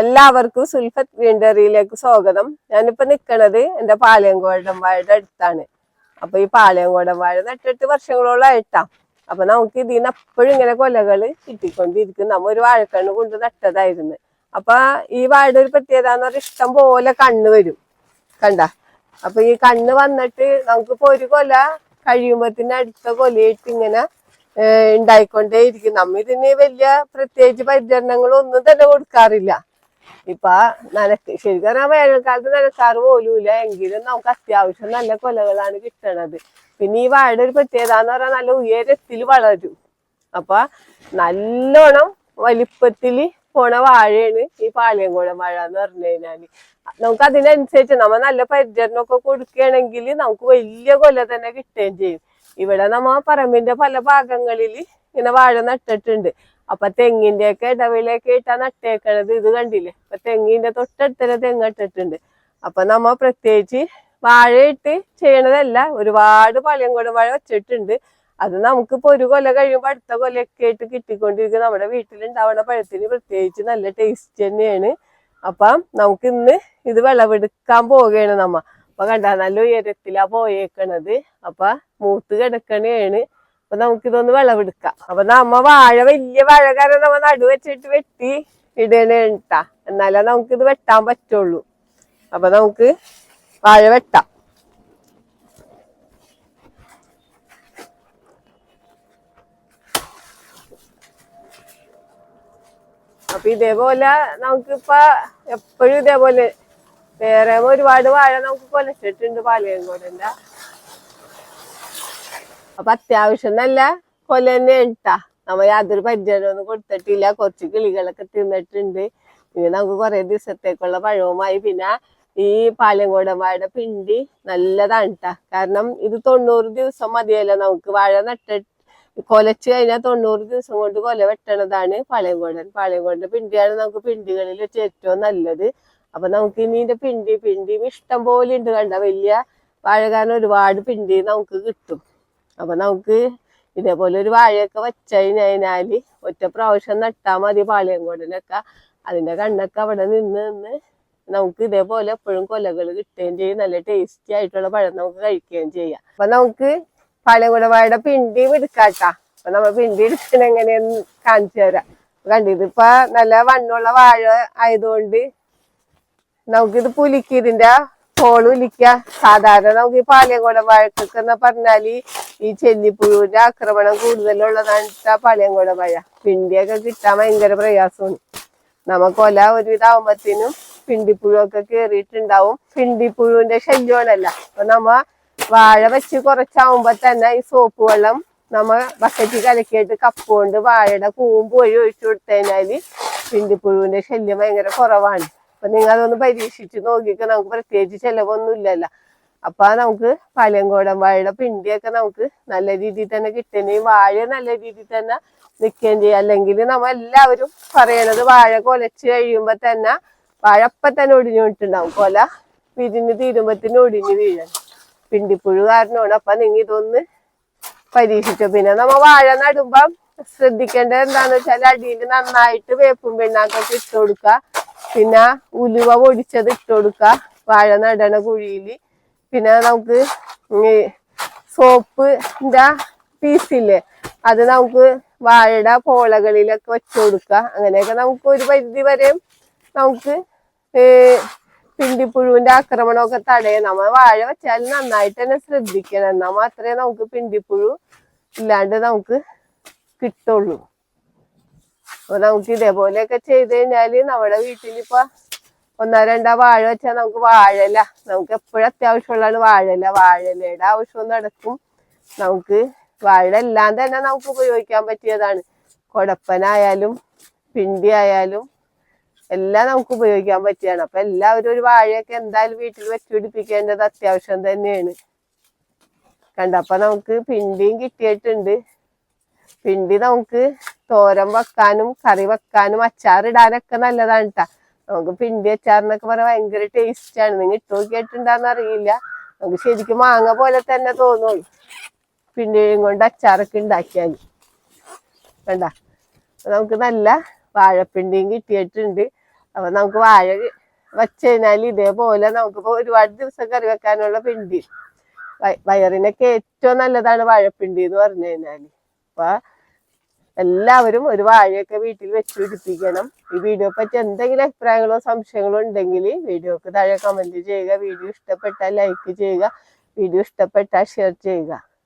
എല്ലാവർക്കും സുൽഫത്ത് ഗ്രീൻഡറിയിലേക്ക് സ്വാഗതം. ഞാനിപ്പോ നിക്കണത് എന്റെ പാളയംകോടൻ വാഴയുടെ അടുത്താണ്. അപ്പൊ ഈ പാളയംകോടൻ വാഴ നട്ടെട്ട് വർഷങ്ങളോളം ആയിട്ടാ. അപ്പൊ നമുക്ക് ഇതിന്ന് എപ്പോഴും ഇങ്ങനെ കൊലകൾ കിട്ടിക്കൊണ്ടിരിക്കും നമ്മ ഒരു വാഴക്കണ്ണ് കൊണ്ട് നട്ടതായിരുന്നു. അപ്പൊ ഈ വാഴയുടെ ഒരു പ്രത്യേകത എന്ന് പറഞ്ഞാൽ ഇഷ്ടം പോലെ കണ്ണ് വരും. കണ്ട? അപ്പൊ ഈ കണ്ണ് വന്നിട്ട് നമുക്കിപ്പോ ഒരു കൊല കഴിയുമ്പോത്തിന് അടുത്ത കൊലയിട്ട് ഇങ്ങനെ ഉണ്ടായിക്കൊണ്ടേയിരിക്കും ഉണ്ടായിക്കൊണ്ടേ നമ്മ ഇതിന് വലിയ പ്രത്യേകിച്ച് പരിചരണങ്ങളൊന്നും തന്നെ കൊടുക്കാറില്ല. ഇപ്പൊ നനക്ക് ശരിക്കും പറഞ്ഞാൽ വേനൽക്കാലത്ത് നനക്കാറ് പോലുമില്ല എങ്കിലും നമുക്ക് അത്യാവശ്യം നല്ല കൊലകളാണ് കിട്ടണത്. പിന്നെ ഈ വാഴയുടെ ഒരു പ്രത്യേകത എന്ന് പറഞ്ഞാൽ നല്ല ഉയരത്തിൽ വളരും. അപ്പൊ നല്ലോണം വലിപ്പത്തിൽ പോണ വാഴയാണ് ഈ പാളിയംകോടൻ വാഴ എന്ന് പറഞ്ഞു കഴിഞ്ഞാൽ. നമുക്ക് അതിനനുസരിച്ച് നമ്മ നല്ല പരിചരണമൊക്കെ കൊടുക്കുകയാണെങ്കിൽ നമുക്ക് വലിയ കൊല തന്നെ കിട്ടുകയും ചെയ്യും. ഇവിടെ നമ്മ പറമ്പിന്റെ പല ഭാഗങ്ങളിൽ ഇങ്ങനെ വാഴ നട്ടിട്ടുണ്ട്. അപ്പൊ തെങ്ങിന്റെ ഒക്കെ ഇടവിലൊക്കെ ഇട്ടാ നട്ടേക്കണത് ഇത് കണ്ടില്ലേ? അപ്പൊ തെങ്ങിന്റെ തൊട്ടടുത്തന്നെ തെങ്ങ് ഇട്ടിട്ടുണ്ട് അപ്പൊ നമ്മ പ്രത്യേകിച്ച് വാഴയിട്ട് ചെയ്യണതല്ല ഒരുപാട് പഴയംകോടൻ വാഴ വെച്ചിട്ടുണ്ട്. അത് നമുക്ക് നമുക്കിപ്പോ ഒരു കൊല കഴിയുമ്പോ അടുത്ത കൊലയൊക്കെ ആയിട്ട് കിട്ടിക്കൊണ്ടിരിക്കും. നമ്മുടെ വീട്ടിലുണ്ടാവുന്ന പഴത്തിന് പ്രത്യേകിച്ച് നല്ല ടേസ്റ്റ് തന്നെയാണ്. അപ്പം നമുക്ക് ഇന്ന് ഇത് വിളവെടുക്കാൻ പോവുകയാണ് നമ്മ. അപ്പൊ കണ്ട നല്ല ഉയരത്തിലാ പോയേക്കണത്. അപ്പൊ മൂത്ത് കിടക്കണേണ്. അപ്പൊ നമുക്കിതൊന്ന് വിളവെടുക്കാം. അപ്പൊ നമ്മ വാഴ വലിയ വാഴ നമ്മ നടു വെച്ചിട്ട് വെട്ടി ഇടണേട്ടാ എന്നാലേ ഇത് വെട്ടാൻ പറ്റുള്ളൂ. അപ്പൊ നമുക്ക് വാഴ വെട്ടാം. അപ്പൊ ഇതേപോലെ നമുക്കിപ്പോ എപ്പോഴും ഇതേപോലെ വേറെ ഒരുപാട് വാഴ നമുക്ക് കൊലച്ചിട്ടുണ്ട് പാലയങ്കോടന്റെ അപ്പൊ അത്യാവശ്യം നല്ല കൊല തന്നെ ഇട്ടാ നമ്മ യാതൊരു പരിചരണമൊന്നും കൊടുത്തിട്ടില്ല. കുറച്ച് കിളികളൊക്കെ തിന്നിട്ടുണ്ട്. ഇനി നമുക്ക് കുറെ ദിവസത്തേക്കുള്ള പഴവുമായി പിന്നെ ഈ പാലയങ്കോടൻ വാഴയുടെ പിണ്ടി നല്ലതാണ് കാരണം ഇത് തൊണ്ണൂറ് ദിവസം മതിയല്ലോ നമുക്ക് വാഴ നട്ട കൊലച്ച് കഴിഞ്ഞാൽ തൊണ്ണൂറ് ദിവസം കൊണ്ട് കൊല വെട്ടണതാണ് പാളയംകോടൻ പാളയംകോടന്റെ പിണ്ടിയാണ് നമുക്ക് പിണ്ടികളിൽ വെച്ച് ഏറ്റവും നല്ലത്. അപ്പൊ നമുക്ക് ഇനി ഇതിന്റെ പിണ്ടി പിണ്ടിയും ഇഷ്ടം പോലെ ഉണ്ട് കണ്ട. വലിയ വാഴകാരൻ ഒരുപാട് പിണ്ടി നമുക്ക് കിട്ടും. അപ്പൊ നമുക്ക് ഇതേപോലെ ഒരു വാഴയൊക്കെ വെച്ച് കഴിഞ്ഞാൽ ഒറ്റ പ്രാവശ്യം നട്ടാൽ മതി പാളയംകോടനൊക്കെ അതിന്റെ കണ്ണൊക്കെ അവിടെ നിന്ന് നിന്ന് നമുക്ക് ഇതേപോലെ എപ്പോഴും കൊലകൾ കിട്ടുകയും ചെയ്യും. നല്ല ടേസ്റ്റി ആയിട്ടുള്ള പഴം നമുക്ക് കഴിക്കുകയും ചെയ്യാം. അപ്പൊ നമുക്ക് പാളയംകുട വാഴയുടെ പിണ്ടി എടുക്കാട്ടാ. അപ്പൊ നമ്മൾ പിണ്ടി എടുക്കണ എങ്ങനെയെന്ന് കാണിച്ചു തരാം. കണ്ടിത് നല്ല വണ്ണുള്ള വാഴ ആയതുകൊണ്ട് നമുക്കിത് പുലിക്ക് ഇതിന്റെ ഇല്ല സാധാരണ നമുക്ക് ഈ പാലയങ്കോടം വാഴക്കൊക്കെ എന്ന് പറഞ്ഞാൽ ഈ ചെല്ലിപ്പുഴുവിന്റെ ആക്രമണം കൂടുതലുള്ളതാണ് പാളയംകുടം വാഴ പിണ്ടിയൊക്കെ കിട്ടാൻ ഭയങ്കര പ്രയാസമാണ്. നമുക്കൊല ഒരുവിധാവുമ്പത്തേനും പിണ്ടിപ്പുഴുവൊക്കെ കേറിയിട്ടുണ്ടാവും. പിണ്ടിപ്പുഴുവിന്റെ ശല്യമാണല്ല. അപ്പൊ നമ്മ വാഴ വെച്ച് കുറച്ചാവുമ്പോ തന്നെ ഈ സോപ്പ് വെള്ളം നമ്മ ബക്കറ്റ് കലക്കിയിട്ട് കപ്പ് കൊണ്ട് വാഴയുടെ കൂമ്പ് വഴി ഒഴിച്ചു കൊടുത്തു കഴിഞ്ഞാൽ പിണ്ടിപ്പുഴുവിന്റെ ശല്യം ഭയങ്കര കുറവാണ്. അപ്പൊ നിങ്ങൾ അതൊന്ന് പരീക്ഷിച്ച് നോക്കിക്ക നമുക്ക് പ്രത്യേകിച്ച് ചെലവൊന്നും ഇല്ലല്ലോ അപ്പൊ നമുക്ക് പാലയംകോടൻ വാഴയുടെ പിണ്ടിയൊക്കെ നമുക്ക് നല്ല രീതിയിൽ തന്നെ കിട്ടുകയും വാഴ നല്ല രീതിയിൽ തന്നെ നിൽക്കുകയും ചെയ്യും. അല്ലെങ്കിൽ നമ്മ എല്ലാവരും പറയണത് വാഴ കൊലച്ച് കഴിയുമ്പോ തന്നെ വാഴ അപ്പൊ തന്നെ ഒടിഞ്ഞു വിട്ടുണ്ടാവും കൊല വിരിഞ്ഞ് തീരുമ്പത്തിന് ഒടിഞ്ഞു വീഴാൻ പിണ്ടിപ്പുഴു കാരണമാണ് അപ്പൊ നിങ്ങൾ ഇതൊന്ന് പരീക്ഷിച്ചു. പിന്നെ നമ്മ വാഴ നടുമ്പം ശ്രദ്ധിക്കേണ്ടത് എന്താന്ന് വെച്ചാൽ അടിയിൽ നന്നായിട്ട് വേപ്പും പിണ്ണാക്കൊക്കെ ഇട്ട് കൊടുക്കുക. പിന്നെ ഉലുവ പൊടിച്ചത് ഇട്ട് കൊടുക്കുക വാഴ നടണ കുഴിയിൽ പിന്നെ നമുക്ക് സോപ്പിന്റെ പീസില്ലേ അത് നമുക്ക് വാഴയുടെ പോളകളിലൊക്കെ വെച്ചു കൊടുക്കുക അങ്ങനെയൊക്കെ നമുക്ക് ഒരു പരിധി വരെയും നമുക്ക് പിണ്ടിപ്പുഴുവിന്റെ ആക്രമണമൊക്കെ തടയാം നമ്മൾ വാഴ വെച്ചാൽ നന്നായിട്ട് തന്നെ ശ്രദ്ധിക്കണം. എന്നാൽ മാത്രമേ നമുക്ക് പിണ്ടിപ്പുഴു ഇല്ലാണ്ട് നമുക്ക് കിട്ടുള്ളൂ. അപ്പൊ നമുക്ക് ഇതേപോലെയൊക്കെ ചെയ്ത് കഴിഞ്ഞാൽ നമ്മുടെ വീട്ടിലിപ്പോ ഒന്നോ രണ്ടോ വാഴ വെച്ചാൽ നമുക്ക് വാഴല നമുക്ക് എപ്പോഴും അത്യാവശ്യമുള്ളതാണ് വാഴല വാഴലയുടെ ആവശ്യം നടക്കും. നമുക്ക് വാഴ എല്ലാം തന്നെ നമുക്ക് ഉപയോഗിക്കാൻ പറ്റിയതാണ്. കൊടപ്പനായാലും പിണ്ടി ആയാലും എല്ലാം നമുക്ക് ഉപയോഗിക്കാൻ പറ്റിയാണ് അപ്പൊ എല്ലാവരും ഒരു വാഴയൊക്കെ എന്തായാലും വീട്ടിൽ വെച്ചുപിടിപ്പിക്കേണ്ടത് അത്യാവശ്യം തന്നെയാണ്. കണ്ടപ്പോ നമുക്ക് പിണ്ടിയും കിട്ടിയിട്ടുണ്ട്. പിണ്ടി നമുക്ക് തോരൻ വെക്കാനും കറി വെക്കാനും അച്ചാറിടാനൊക്കെ നല്ലതാണ് കേട്ടാ നമുക്ക് പിണ്ടി അച്ചാറിനൊക്കെ പറയാൻ ഭയങ്കര ടേസ്റ്റാണ് നിങ്ങൾ ഇട്ട് നോക്കിയിട്ടുണ്ടാന്ന് അറിയില്ല. നമുക്ക് ശരിക്കും മാങ്ങ പോലെ തന്നെ തോന്നുള്ളൂ പിണ്ടിയും കൊണ്ട് അച്ചാറൊക്കെ ഉണ്ടാക്കിയാൽ വേണ്ട നമുക്ക് നല്ല വാഴപ്പിണ്ടിയും കിട്ടിയിട്ടുണ്ട്. അപ്പൊ നമുക്ക് വാഴ വെച്ച് കഴിഞ്ഞാൽ ഇതേപോലെ നമുക്കിപ്പോ ഒരുപാട് ദിവസം കറി വെക്കാനുള്ള പിണ്ടി. വയ- വയറിനൊക്കെ ഏറ്റവും നല്ലതാണ് വാഴപ്പിണ്ടി എന്ന് പറഞ്ഞു കഴിഞ്ഞാൽ. അപ്പൊ എല്ലാവരും ഒരു വാഴയൊക്കെ വീട്ടിൽ വെച്ച് പിടിപ്പിക്കണം. ഈ വീഡിയോ പറ്റി എന്തെങ്കിലും അഭിപ്രായങ്ങളോ സംശയങ്ങളോ ഉണ്ടെങ്കിൽ വീഡിയോക്ക് താഴെ കമന്റ് ചെയ്യുക. വീഡിയോ ഇഷ്ടപ്പെട്ടാൽ ലൈക്ക് ചെയ്യുക. വീഡിയോ ഇഷ്ടപ്പെട്ടാൽ ഷെയർ ചെയ്യുക.